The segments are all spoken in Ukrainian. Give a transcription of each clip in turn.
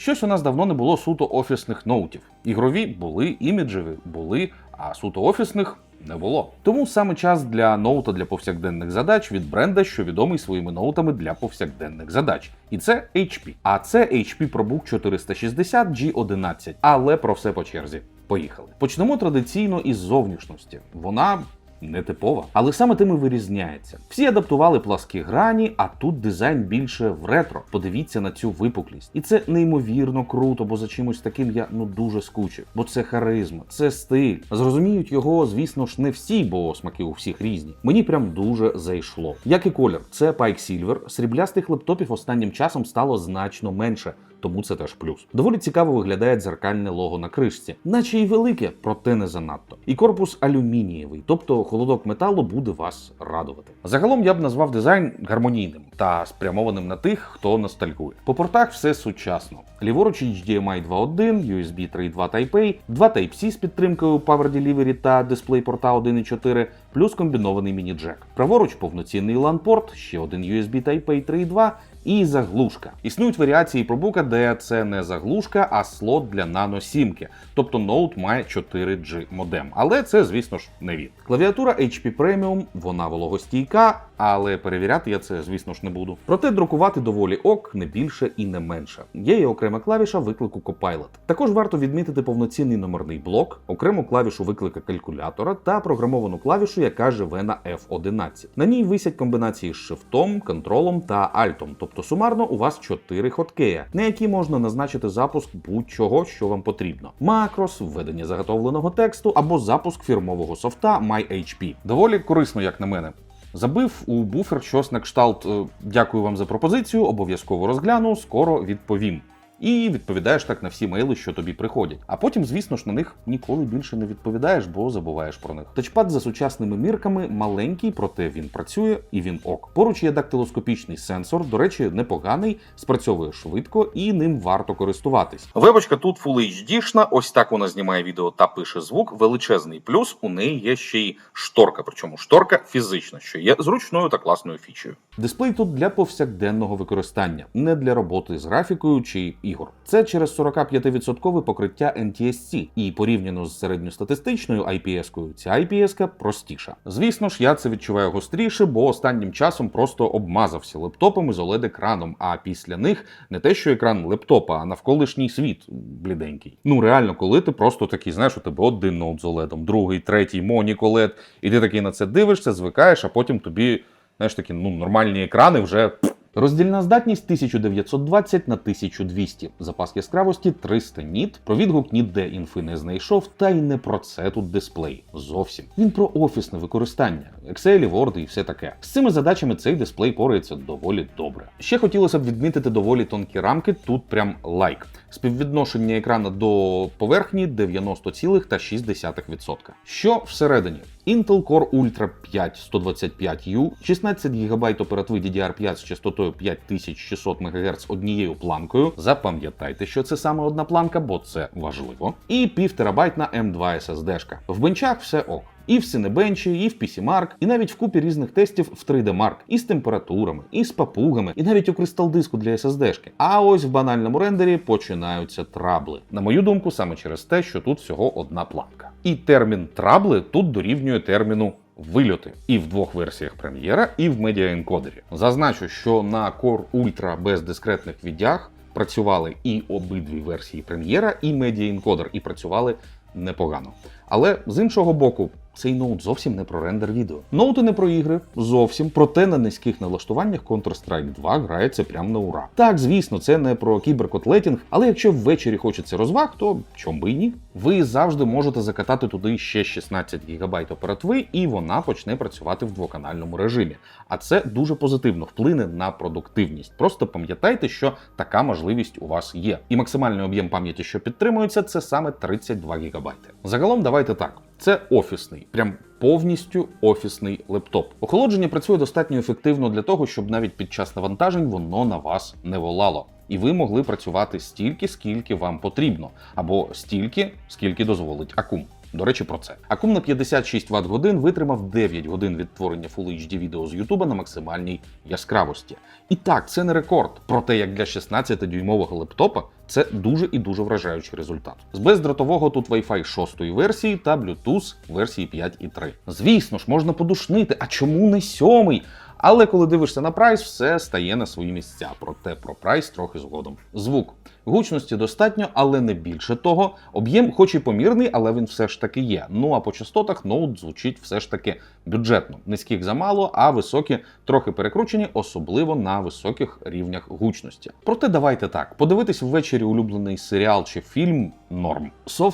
Щось у нас давно не було суто офісних ноутів. Ігрові були, іміджеві були, а суто офісних не було. Тому саме час для ноута для повсякденних задач від бренда, що відомий своїми ноутами для повсякденних задач. І це HP. А це HP ProBook 460 G11. Але про все по черзі. Поїхали. Почнемо традиційно із зовнішності. Вона нетипова, але саме тим і вирізняється. Всі адаптували пласкі грані, а тут дизайн більше в ретро. Подивіться на цю випуклість. І це неймовірно круто, бо за чимось таким я ну дуже скучив. Бо це харизма, це стиль. Зрозуміють його, звісно ж, не всі, бо смаки у всіх різні. Мені прям дуже зайшло. Як і колір, це Pike Silver. Сріблястих лептопів останнім часом стало значно менше. Тому це теж плюс. Доволі цікаво виглядає дзеркальне лого на кришці, наче й велике, проте не занадто. І корпус алюмінієвий, тобто холодок металу буде вас радувати. Загалом я б назвав дизайн гармонійним та спрямованим на тих, хто ностальгує. По портах все сучасно. Ліворуч HDMI 2.1, USB 3.2 Type-A, два Type-C з підтримкою Power Delivery та дисплей порта 1.4, плюс комбінований міні-джек. Праворуч повноцінний LAN-порт, ще один USB Type-A 3.2 і заглушка. Існують варіації пробука, де це не заглушка, а слот для нано-сімки. Тобто ноут має 4G модем. Але це, звісно ж, не він. Клавіатура HP Premium, вона вологостійка, але перевіряти я це, звісно ж, не буду. Проте друкувати доволі ок, не більше і не менше. Є і окрема клавіша виклику Copilot. Також варто відмітити повноцінний номерний блок, окрему клавішу виклика калькулятора та програмовану клавішу, яка живе на F11. На ній висять комбінації з шифтом, контролом та альтом. Тобто сумарно у вас 4 хоткея, на які можна назначити запуск будь-чого, що вам потрібно: макрос, введення заготовленого тексту або запуск фірмового софта MyHP. Доволі корисно, як на мене. Забив у буфер щось на кшталт. е, Дякую вам за пропозицію, обов'язково розгляну, скоро відповім. І відповідаєш так на всі мейли, що тобі приходять. А потім, звісно ж, на них ніколи більше не відповідаєш, бо забуваєш про них. Тачпад за сучасними мірками маленький, проте він працює і він ок. Поруч є дактилоскопічний сенсор, до речі, непоганий, спрацьовує швидко і ним варто користуватись. Вебочка тут Full HD-шна, ось так вона знімає відео та пише звук. Величезний плюс у неї є ще й шторка, причому шторка фізична, що є зручною та класною фічею. Дисплей тут для повсякденного використання, не для роботи з графікою чи ігор. Це через 45% покриття NTSC, і порівняно з середньостатистичною IPS-кою, ця IPS-ка простіша. Звісно ж, я це відчуваю гостріше, бо останнім часом просто обмазався лептопом із oled екраном а після них не те, що екран лептопа, а навколишній світ бліденький. Ну реально, коли ти просто такий, знаєш, у тебе один ноут з OLED, другий, третій, монік OLED, і ти такий на це дивишся, звикаєш, а потім тобі, знаєш, такі ну нормальні екрани вже. Роздільна здатність 1920 на 1200, запас яскравості 300 ніт. Про відгук ніде інфи не знайшов, та й не про це тут дисплей. Зовсім він про офісне використання, Excel, Word і все таке. З цими задачами цей дисплей порається доволі добре. Ще хотілося б відмітити доволі тонкі рамки. Тут прям лайк. Співвідношення екрана до поверхні 90,6%. Що всередині? Intel Core Ultra 5 125U, 16 ГБ оперативи DDR5 з частотою 5600 МГц однією планкою. Запам'ятайте, що це саме одна планка, бо це важливо. І пів терабайтна M2 SSD. В бенчах все ок. І в Cinebench, і в PCMark, і навіть в купі різних тестів в 3D Mark, і з температурами, і з папугами, і навіть у кристал-диску для SSD-шки. А ось в банальному рендері починаються трабли. На мою думку, саме через те, що тут всього одна планка. І термін трабли тут дорівнює терміну. Вильоти і в двох версіях прем'єра, і в медіаенкодері. Зазначу, що на Core Ultra без дискретних віддяг працювали і обидві версії прем'єра, і медіаенкодер, і працювали непогано. Але з іншого боку, цей ноут зовсім не про рендер відео. Ноути не про ігри, зовсім, проте на низьких налаштуваннях Counter-Strike 2 грається прям на ура. Так, звісно, це не про кіберкотлетінг, але якщо ввечері хочеться розваг, то чом би й ні? Ви завжди можете закатати туди ще 16 ГБ оперативи, і вона почне працювати в двоканальному режимі. А це дуже позитивно вплине на продуктивність. Просто пам'ятайте, що така можливість у вас є. І максимальний об'єм пам'яті, що підтримується, це саме 32 ГБ. Загалом, давайте так. Це офісний, прям повністю офісний лептоп. Охолодження працює достатньо ефективно для того, щоб навіть під час навантажень воно на вас не волало. І ви могли працювати стільки, скільки вам потрібно, або стільки, скільки дозволить акум. До речі, про це. Акум на 56 Вт годин витримав 9 годин відтворення Full HD відео з YouTube на максимальній яскравості. І так, це не рекорд. Проте, як для 16-дюймового лептопа, це дуже і дуже вражаючий результат. З бездротового тут Wi-Fi 6 версії та Bluetooth версії 5.3. Звісно ж, можна подушнити, а чому не сьомий? Але коли дивишся на прайс, все стає на свої місця. Проте про прайс трохи згодом. Звук. Гучності достатньо, але не більше того. Об'єм, хоч і помірний, але він все ж таки є. Ну а по частотах ноут звучить все ж таки бюджетно. Низьких замало, а високі трохи перекручені, особливо на високих рівнях гучності. Проте давайте так: подивитись ввечері улюблений серіал чи фільм норм.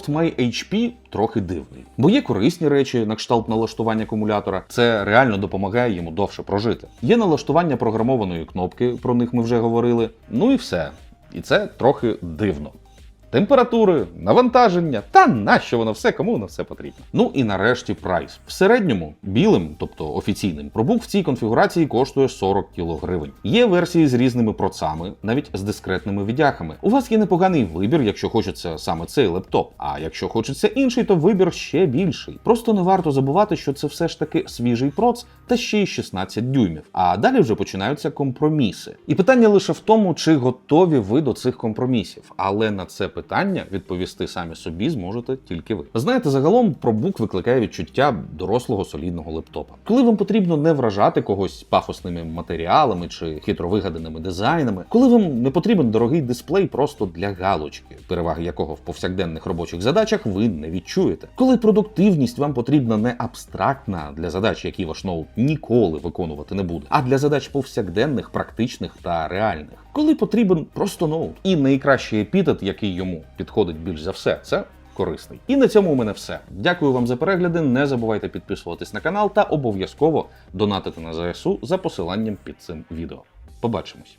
My HP трохи дивний, бо є корисні речі на кшталт налаштування акумулятора. Це реально допомагає йому довше прожити. Є налаштування програмованої кнопки, про них ми вже говорили. Ну і все. І це трохи дивно. Температури, навантаження, та нащо воно все, кому воно все потрібно. Ну і нарешті прайс. В середньому білим, тобто офіційним, пробук в цій конфігурації коштує 40 кг. Є версії з різними процами, навіть з дискретними віддяхами. У вас є непоганий вибір, якщо хочеться саме цей лептоп. А якщо хочеться інший, то вибір ще більший. Просто не варто забувати, що це все ж таки свіжий проц та ще й 16 дюймів. А далі вже починаються компроміси. І питання лише в тому, чи готові ви до цих компромісів. Але на це питання відповісти самі собі зможете тільки ви. Знаєте, загалом пробук викликає відчуття дорослого солідного лептопа. Коли вам потрібно не вражати когось пафосними матеріалами чи хитро вигаданими дизайнами, коли вам не потрібен дорогий дисплей просто для галочки, переваги якого в повсякденних робочих задачах ви не відчуєте. Коли продуктивність вам потрібна не абстрактна для задач, які ваш ноут ніколи виконувати не буде, а для задач повсякденних, практичних та реальних. Коли потрібен просто ноут. І найкращий епітет, який йому підходить більш за все, це корисний. І на цьому у мене все. Дякую вам за перегляди. Не забувайте підписуватись на канал та обов'язково донатити на ЗСУ за посиланням під цим відео. Побачимось.